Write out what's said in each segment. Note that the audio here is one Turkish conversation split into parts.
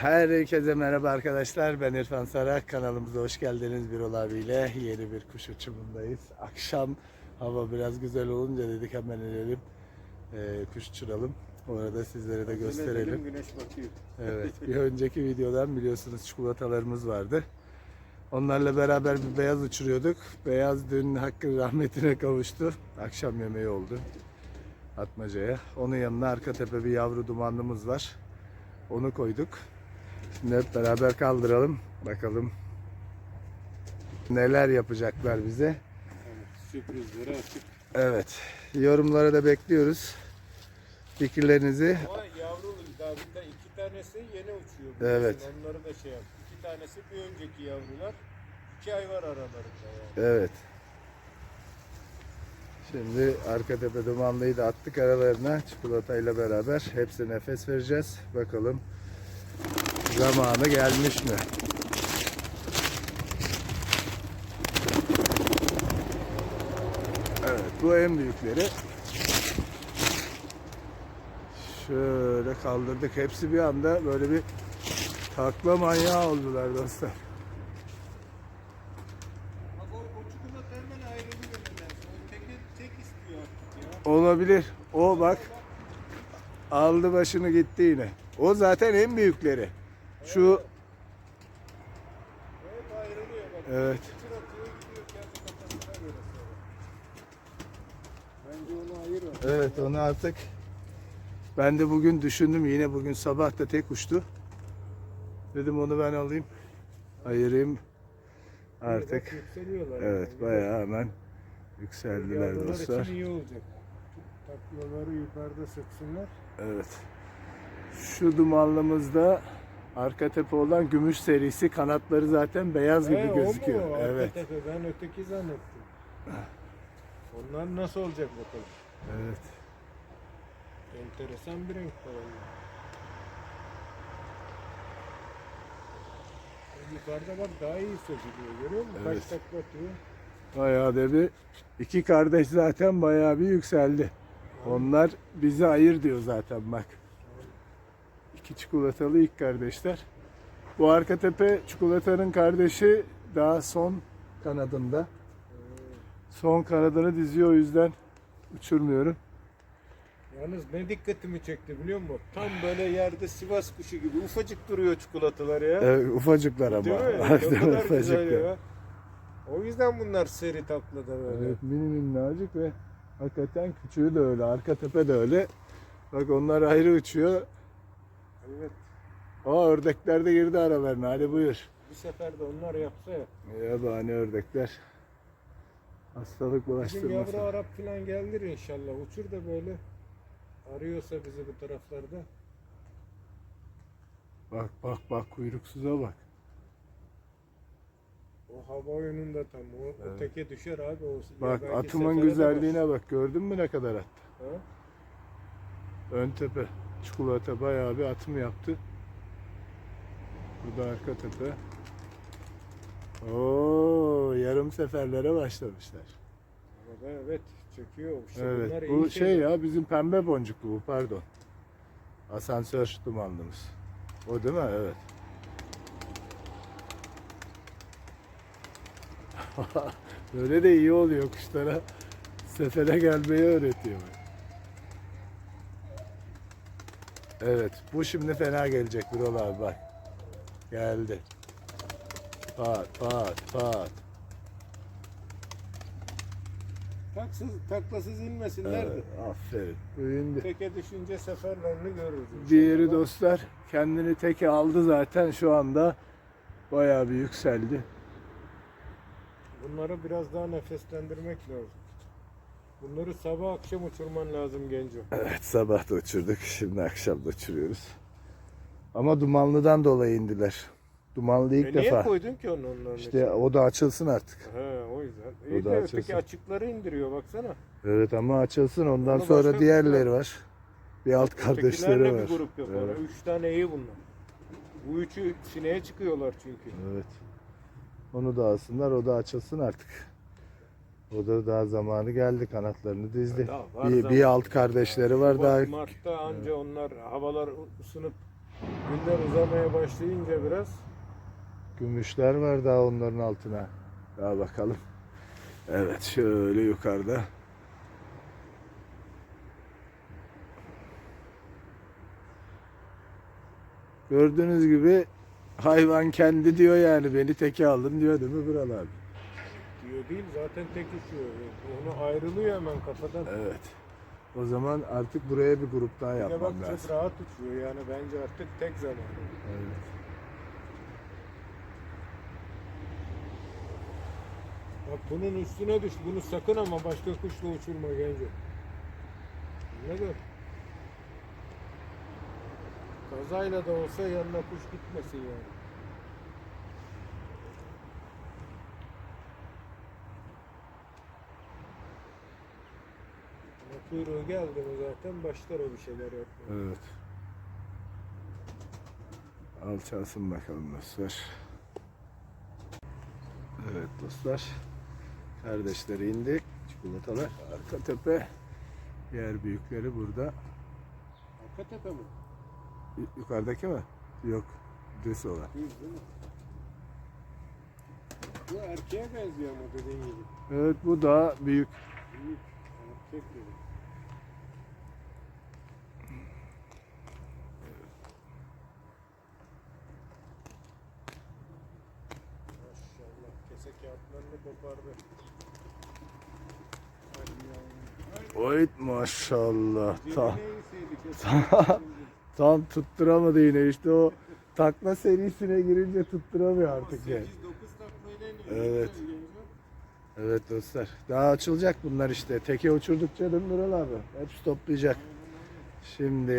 Herkese merhaba arkadaşlar. Ben İrfan Sarak. Kanalımıza hoş geldiniz. Birol abiyle yeni bir kuş uçumundayız. Akşam hava biraz güzel olunca dedik hemen inelim. Ee, kuş uçuralım. Orada sizlere de gösterelim. Güneş batıyor. Evet. Bir önceki videodan biliyorsunuz çikolatalarımız vardı. Onlarla beraber bir beyaz uçuruyorduk. Beyaz dün hakkın rahmetine kavuştu. Akşam yemeği oldu. Atmaca'ya. Onun yanına arka tepe bir yavru dumanlımız var. Onu koyduk. Şimdi hep beraber kaldıralım. Bakalım neler yapacaklar bize. Sürprizlere açık. Evet. Yorumlara da bekliyoruz. Fikirlerinizi Ama yavru daha iki tanesi yeni uçuyor. Evet. Onları da şey yap. İki tanesi bir önceki yavrular. İki ay var aralarında yani. Evet. Şimdi arka tepe dumanlıyı da attık aralarına çikolatayla beraber. Hepsi nefes vereceğiz. Bakalım zamanı gelmiş mi? Evet bu en büyükleri. Şöyle kaldırdık. Hepsi bir anda böyle bir takla manyağı oldular dostlar. Olabilir. O bak aldı başını gitti yine. O zaten en büyükleri. Şu. Evet. Evet onu artık ben de bugün düşündüm yine bugün sabah da tek uçtu. Dedim onu ben alayım. Ayırayım artık. Evet bayağı hemen yükseldiler dostlar. iyi olacak. Taklaları yukarıda sıksınlar. Evet. Şu dumanlımızda arka tepe olan gümüş serisi kanatları zaten beyaz gibi He, gözüküyor. O mu? Arka Evet. tepe. Ben öteki zannettim. Onlar nasıl olacak bakalım. Evet. Enteresan bir renk var onlar. Yukarıda bak daha iyi sözülüyor görüyor musun? Evet. Kaç takla atıyor. Bayağı da bir iki kardeş zaten bayağı bir yükseldi. Onlar bizi ayır diyor zaten bak. İki çikolatalı ilk kardeşler. Bu arka tepe çikolatanın kardeşi daha son kanadında. Son kanadını diziyor o yüzden uçurmuyorum. Yalnız ne dikkatimi çekti biliyor musun? Tam böyle yerde Sivas kuşu gibi ufacık duruyor çikolatalar ya. Evet, ufacıklar ama. Değil mi? Ne kadar güzel ya. O yüzden bunlar seri taklada böyle. Evet mini minnacık ve hakikaten küçüğü de öyle. Arka tepe de öyle. Bak onlar ayrı uçuyor. Evet. Aa ördekler de girdi aralarına. Hadi buyur. Bir sefer de onlar yapsa ya. Yabani ördekler. Hastalık Bizim bulaştırmasın. yavru Arap falan gelir inşallah. Uçur da böyle arıyorsa bizi bu taraflarda. Bak bak bak kuyruksuza bak. O hava oyununda tam o, o Evet. teke düşer abi. O, Bak belki atımın sefere de güzelliğine bak. Gördün mü ne kadar attı? baş- Ha? Ön tepe. Çikolata bayağı bir atım yaptı. Bu da arka tepe. Oo, yarım seferlere başlamışlar. Arada evet çekiyor. İşte Evet. Bu şey şeyler. ya bizim pembe boncuklu bu pardon. Asansör dumanlımız. O değil mi? Evet. Böyle de iyi oluyor kuşlara. Sefere gelmeyi öğretiyor. Evet. Bu şimdi fena gelecek Birol abi bak. Geldi. Pat pat pat. Taksız, taklasız inmesinler de. Evet, aferin. İndi. Teke düşünce seferlerini görürüz. Diğeri dostlar kendini teke aldı zaten şu anda bayağı bir yükseldi. Bunları biraz daha nefeslendirmek lazım. Bunları sabah akşam uçurman lazım Genco. Evet sabah da uçurduk şimdi akşam da uçuruyoruz. Ama dumanlıdan dolayı indiler. Dumanlı ilk e defa. Niye koydun ki onu onların İşte içine? o da açılsın artık. He o yüzden. O İyi da de açılsın. öteki açıkları indiriyor baksana. Evet ama açılsın ondan Onu sonra başka diğerleri var. Bir alt Ötekilerle kardeşleri bir var. grup yapar. Evet. Üç tane iyi bunlar. Bu üçü sineye çıkıyorlar çünkü. Evet. Onu da alsınlar o da açılsın artık. O da daha zamanı geldi kanatlarını dizdi. Daha Bir, bir alt kardeşleri var daha. Şubat, Mart'ta anca onlar havalar ısınıp Günler uzamaya başlayınca biraz Gümüşler var daha onların altına. Daha bakalım. Evet şöyle yukarıda. Gördüğünüz gibi hayvan kendi diyor yani beni teke alın diyor değil mi Vural abi? Diyor değil zaten tek uçuyor. Onu ayrılıyor hemen kafadan. Evet. O zaman artık buraya bir grup daha Bir de bak yapmam çok lazım. rahat uçuyor yani bence artık tek zamanı. Evet. Bak bunun üstüne düş. Bunu sakın ama başka kuşla uçurma genco. Anladın? Kazayla da olsa yanına kuş gitmesin yani. Ama kuyruğu geldi mi zaten başlar o bir şeyler yapmaya. Evet. Alçalsın bakalım dostlar. Evet dostlar. Kardeşleri indik. Çikolatalar arka tepe. Diğer büyükleri burada. Arka tepe mi? Y- Yukarıdaki mi? Yok. Düz olan. Değil değil mi? Bu erkeğe benziyor ama dediğin gibi. Evet bu daha büyük. Büyük. Erkek gibi. Kopardı. Oyt maşallah. Tam, kese. tam tutturamadı yine işte o takla serisine girince tutturamıyor artık yani. 8-9 taklayla iniyor. Evet. Evet dostlar. Daha açılacak bunlar işte. Teke uçurdukça Nurhan abi? Hepsi toplayacak. Şimdi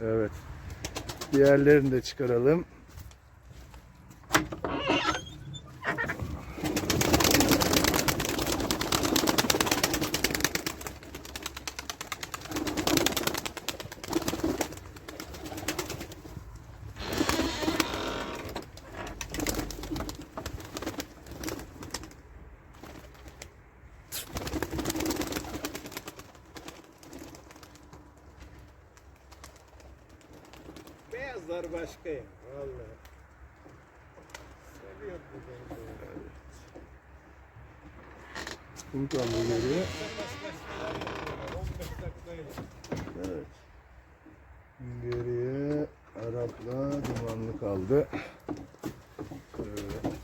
evet. Diğerlerini de çıkaralım. Beyazlar başka ya. Vallahi. Seviyor bu. Kum kaldı geriye. Evet. Geriye Arap'la dumanlı kaldı. Şöyle.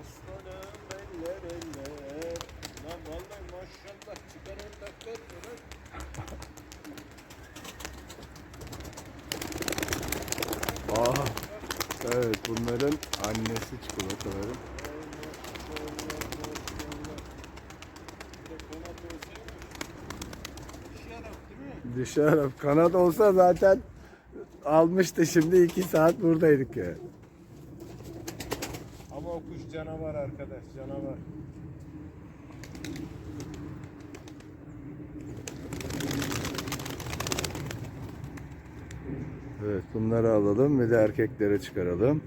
Aslanım eller eller. Lan vallahi maşallah çıkar on dakika sonra. Aa, evet bunların annesi çikolataların. Dişi Arap kanat olsa zaten almıştı şimdi iki saat buradaydık ya. Ama o kuş canavar arkadaş canavar. Bunları alalım bir de erkeklere çıkaralım.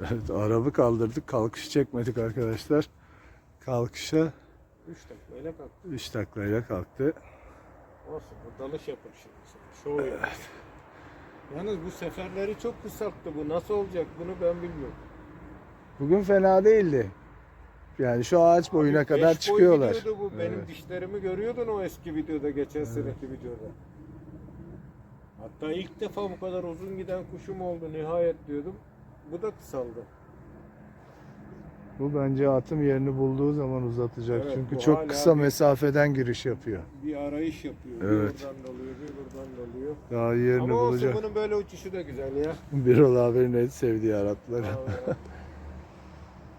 Evet arabı kaldırdık kalkış çekmedik arkadaşlar. Kalkışa 3 dakika öyle kalk. 3 taklayla kalktı. Olsun bu dalış yapar şimdi. Şov yapar. Yalnız bu seferleri çok kısalttı bu. Nasıl olacak bunu ben bilmiyorum. Bugün fena değildi. Yani şu ağaç boyuna Abi kadar beş boy çıkıyorlar. gidiyordu bu. Benim Evet. dişlerimi görüyordun o eski videoda, geçen seneki videoda. Hatta ilk defa bu kadar uzun giden kuşum oldu nihayet diyordum. Bu da kısaldı. Bu bence atım yerini bulduğu zaman uzatacak. Evet, Çünkü bu çok hala kısa bir- mesafeden giriş yapıyor. Bir arayış yapıyor. Evet. Bir oradan dalıyor, bir buradan dalıyor. Daha yerini Ama olsun bulacak. bunun böyle uçuşu da güzel ya. Birol abinin en sevdiği Arapları. Vallahi.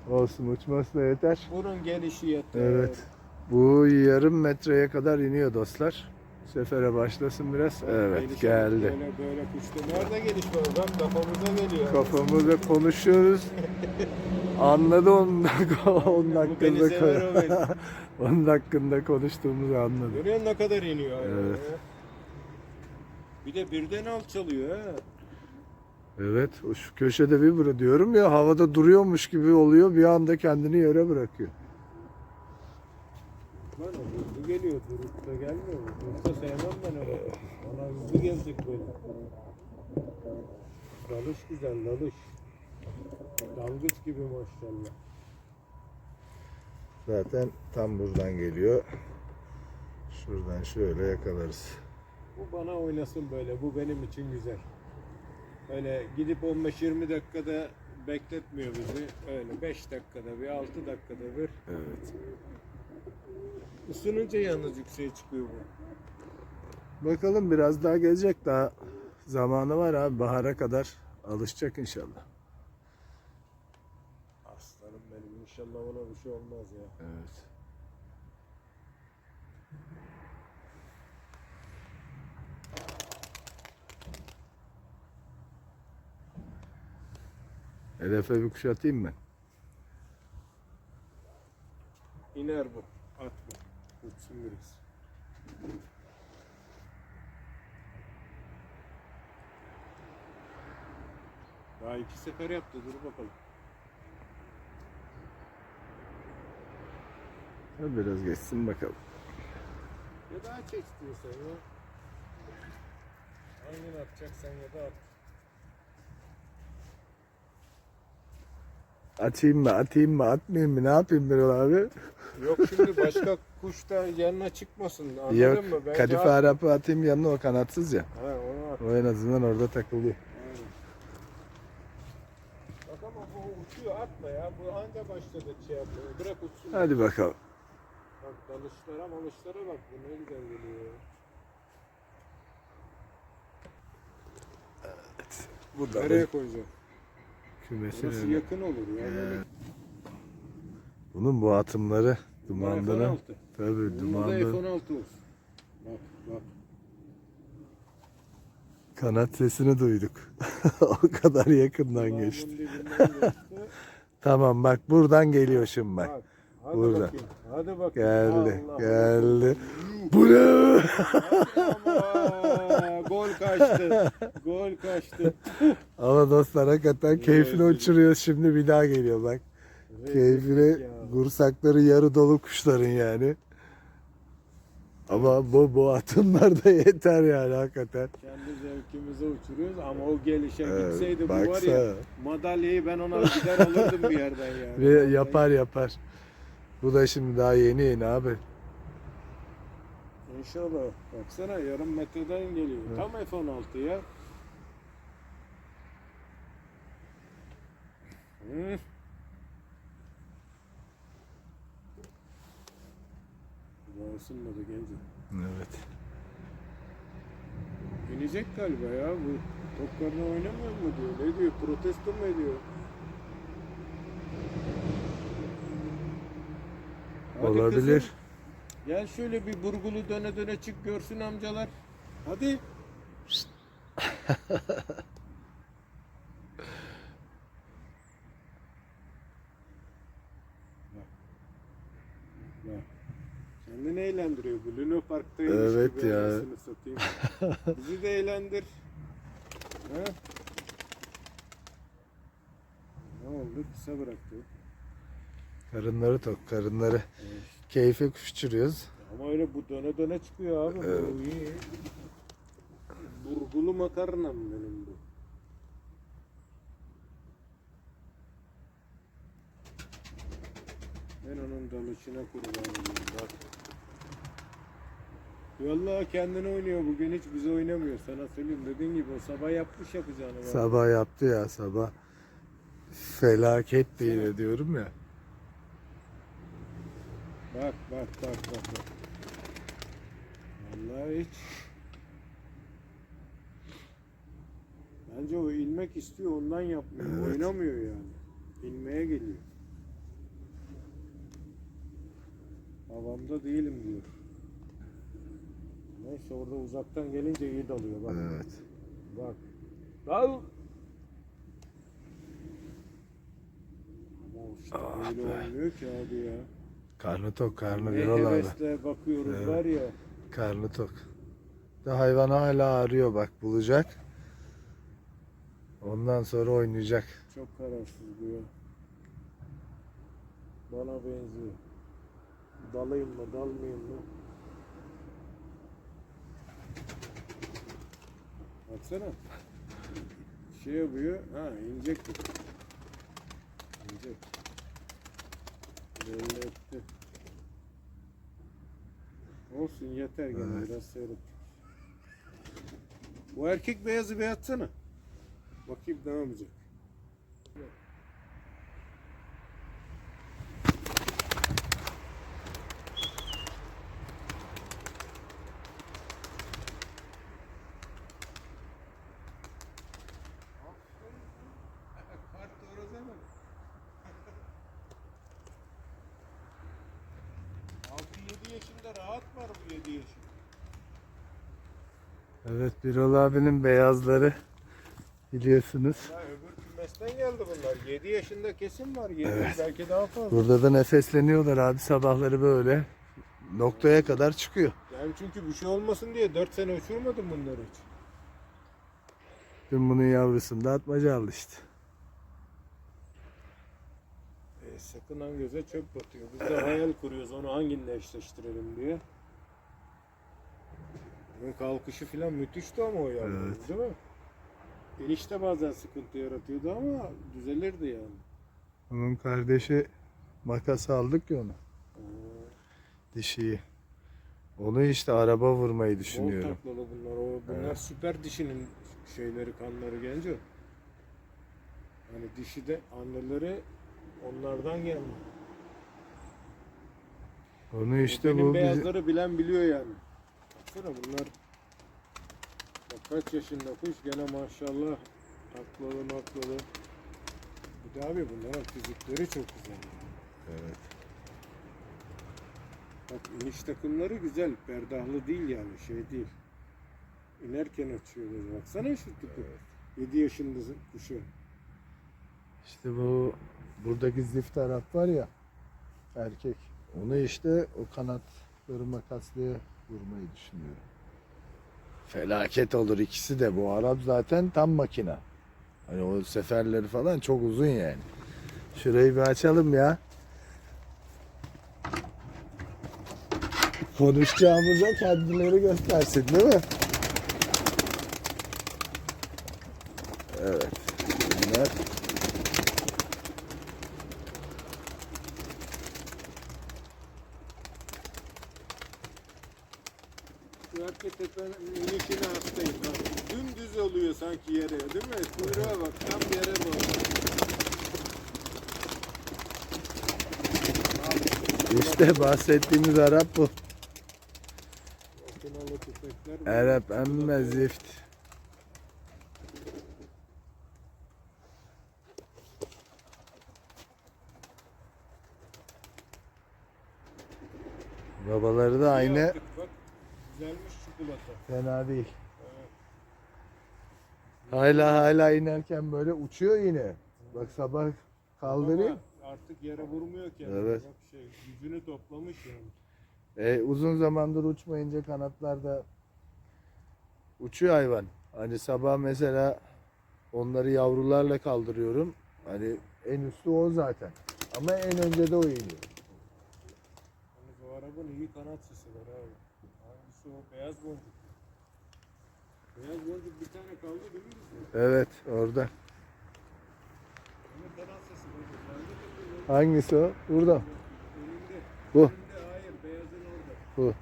Olsun uçması da yeter. bunun gelişi yeter. Evet. Bu yarım metreye kadar iniyor dostlar. Sefere başlasın biraz. Evet Gelişi geldi. Böyle böyle kuşta. Nerede geliş var? Bak kafamıza geliyor. Kafamızda konuşuyoruz. Anladı 10 dakika, 10 Bu beni sever o beni. dakikada. 10 dakikada konuştuğumuzu anladı. Görüyor ne kadar iniyor Evet. ya? Bir de birden alçalıyor ha. Evet, şu köşede bir bura diyorum ya havada duruyormuş gibi oluyor bir anda kendini yere bırakıyor. Bana hızlı geliyor. Durukta gelmiyor. Durukta sevmem ben onu. Bana hızlı gelecek böyle. Dalış güzel dalış. Dalgıç gibi maşallah. Zaten tam buradan geliyor. Şuradan şöyle yakalarız. Bu bana oynasın böyle. Bu benim için güzel. Öyle gidip 15-20 dakikada bekletmiyor bizi. Öyle 5 dakikada bir, 6 dakikada bir. Evet. Isınınca yalnız yükseğe çıkıyor bu. Bakalım biraz daha gelecek daha zamanı var abi bahara kadar alışacak inşallah. Aslanım benim inşallah ona bir şey olmaz ya. Evet. Hedefe bir kuşatayım mı? İner bu. At bu. Uçsun biraz. Daha iki sefer yaptı. Dur bakalım. Ha, Biraz geçsin bakalım. Ya daha çek istiyorsan ya. Hangini atacaksan ya da at. Atayım mı, atayım mı, atmayayım mı, ne yapayım Birol abi? Yok şimdi başka kuş da yanına çıkmasın. Anladın Yok, mı? Bence kadife at. Arap'ı atayım yanına o kanatsız ya. Ha onu at. O en azından orada takılıyor. Aynen. Bak ama bu uçuyor atma ya. Bu anca başladı şey yapmaya. Bırak uçsun. Hadi bakalım. Bak dalışlara malışlara bak. Bu ne güzel geliyor ya. Burada Nereye koyacağım? kümesin Burası önü. yakın olur ya. Böyle. Bunun bu atımları. F-16. Tabii Bunun da dumanlı. F-16 olsun. Bak bak. Kanat sesini duyduk. o kadar yakından geçti. Tamam bak buradan geliyor şimdi bak. Bak. Hadi Burada. bakayım. Hadi bakayım. Geldi, Allah geldi. Allah. Bu ne? Gol kaçtı. Gol kaçtı. Ama dostlar hakikaten keyfini uçuruyor şimdi bir daha geliyor bak. Ya. kursakları yarı dolu kuşların yani. Ama bu bu atımlar da yeter yani hakikaten. Kendi zevkimize uçuruyoruz ama o gelişe Evet, gitseydi bu var ya madalyayı ben ona gider alırdım bir yerden yani. Ve yapar yapar. Bu da şimdi daha yeni yeni abi. İnşallah. Baksana yarım metreden geliyor. Evet. Tam F-16 ya. Hı. Daha ısınmadı genco. Evet. İnecek galiba ya bu. Toplarına oynamıyor mu diyor. Ne diyor? Protesto mu ediyor? Hadi Olabilir. kızım, Gel şöyle bir burgulu döne döne çık görsün amcalar. Hadi. Bak. Bak. Eğlendiriyor bu Luna Park'taymış Evet gibi ya. satayım. Bizi de eğlendir. Ha? Ne oldu? Kısa bıraktı. Karınları tok karınları. Evet. Keyfe kuş uçuruyoruz. Ama öyle bu döne döne çıkıyor abi. Evet. Bu iyi. Burgulu makarnam benim bu. Ben onun dalışına kurban olayım bak. Vallahi kendini oynuyor bugün hiç bize oynamıyor sana söyleyeyim dediğin gibi o sabah yapmış yapacağını bak. Sabah yaptı ya sabah. Felaket değil diyorum ya. Bak bak bak bak bak. Vallahi hiç. Bence o ilmek istiyor ondan yapmıyor. Evet. Oynamıyor yani. İlmeye geliyor. Havamda değilim diyor. Neyse orada uzaktan gelince iyi dalıyor bak. Evet. Bak. Dal. Ama işte böyle olmuyor ki abi ya. Karnı tok karnı Ne bir ol abi. hevesle bakıyoruz Evet. var ya. Karnı tok. Da hayvan hala arıyor bak bulacak. Ondan sonra oynayacak. Çok kararsız bu ya. Bana benziyor. Dalayım mı, dalmayayım mı? Baksana. Şey yapıyor. Ha inecek bu. İnecek. Belli etti. Olsun yeter gene Evet. biraz seyret. Bu erkek beyazı bir atsana. Bakayım ne yapacak. Kart orası mı? 6-7 yaşında rahat var bu 7 yaşında. Evet Birol abinin beyazları biliyorsunuz. Ya öbür kümesten geldi bunlar. 7 yaşında kesin var. 7 Evet. belki daha fazla. Burada da nefesleniyorlar abi sabahları böyle. Noktaya kadar çıkıyor. Yani çünkü bir şey olmasın diye 4 sene uçurmadım bunları hiç. Dün bunun yavrusunu da atmaca aldı işte. Sakınan göze çöp batıyor. Biz de hayal kuruyoruz onu hanginle eşleştirelim diye. Bunun kalkışı falan müthişti ama o yavru Evet. değil mi? İnişte bazen sıkıntı yaratıyordu ama düzelirdi yani. Onun kardeşi makas aldık ya ona. Ee, Dişiyi. Onu işte araba vurmayı Bol düşünüyorum. taklalı bunlar. O, bunlar Evet. süper dişinin şeyleri kanları gence. Hani dişi de anneleri onlardan gelme. Onu işte Benim bu bizi... beyazları bilen biliyor yani. Baksana bunlar bak kaç yaşında kuş gene maşallah taklalı maklalı. Bir de abi bunların fizikleri çok güzel. Evet. Bak iniş takımları güzel. Perdahlı değil yani şey değil. İnerken açıyor böyle. Baksana şu tipi. 7 yaşında kuşu. İşte bu buradaki zift Arap var ya erkek. Onu işte o kanatları makaslıya vurmayı düşünüyorum. Felaket olur ikisi de. Bu Arap zaten tam makina. Hani o seferleri falan çok uzun yani. Şurayı bir açalım ya. Konuşacağımıza kendileri göstersin değil mi? Evet. Bunlar Erkek tepenin inişine hastayım. Bak, Dümdüz oluyor sanki yere değil mi? Kuyruğa bak tam yere doğru. İşte bahsettiğimiz Arap bu. Arap emme zift. Babaları da aynı. Yaptık Bak güzelmiş. Fena değil. Hala hala inerken böyle uçuyor yine. Bak sabah kaldırıyor. Artık yere vurmuyor ki. Evet. Bak şey, gücünü toplamış yani. E, uzun zamandır uçmayınca kanatlarda uçuyor hayvan. Hani sabah mesela onları yavrularla kaldırıyorum. Hani en üstü o zaten. Ama en önce de o iniyor. Yalnız o arabanın iyi kanat sesi var abi. Beyaz boncuk. Beyaz boncuk bir tane kaldı değil mi? Evet orada. Hangisi o? Burada. Önünde. Bu. Önünde hayır. Beyazın orada. Bu.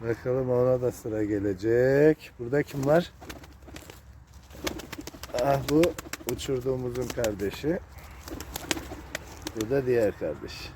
Bakalım ona da sıra gelecek. Burada kim var? Ah bu uçurduğumuzun kardeşi. Bu da diğer kardeş.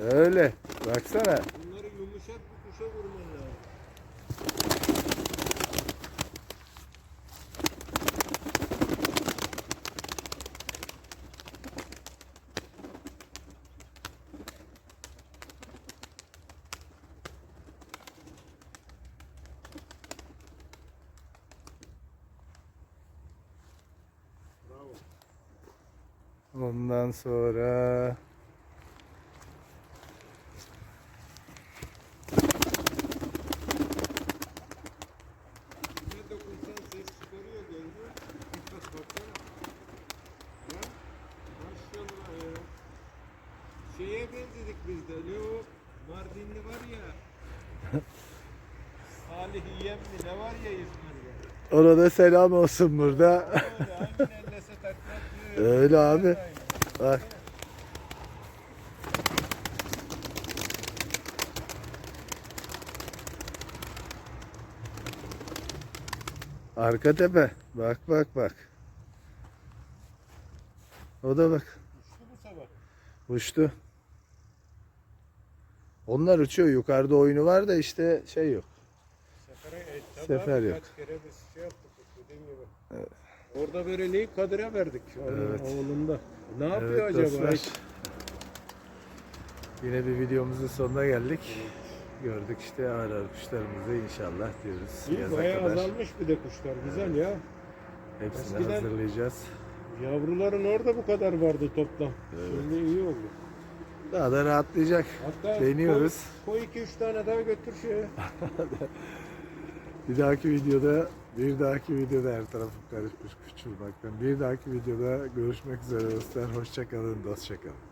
Öyle. Baksana. Bunları yumuşak bir kuşa vurman lazım. Ondan sonra Ne dokunsan ses çıkarıyor gördün. Baksana. Ya. Maşallah ya. Şeye benzedik biz de. Ne o? Mardinli var ya. Salih? Ne var ya İzmir'de? ona da selam olsun burada. Öyle abi. Bak. Arka tepe. Bak bak bak. O da bak. Uçtu bu sabah. Uçtu. Onlar uçuyor. Yukarıda oyunu var da işte şey yok. Sefere, e, Sefer yok. Kaç kere biz şey yaptık dediğim gibi. Orada bereliği Kadir'e verdik. Evet. oğlunda. Ne yapıyor Evet acaba? dostlar. Yine bir videomuzun sonuna geldik. Gördük işte ağır ağır kuşlarımızı inşallah diyoruz. İyi, bayağı kadar azalmış bir de kuşlar. Güzel ya. hepsini Eskiden- hazırlayacağız. Yavruların orada bu kadar vardı toplam. Evet. Şimdi iyi oldu. Daha da rahatlayacak. Hatta Deniyoruz. Koy 2-3 tane daha götür şeye. Bir dahaki videoda bir dahaki videoda her tarafım karışmış uçurmaktan. Bir dahaki videoda görüşmek üzere dostlar. Hoşçakalın, dostçakalın.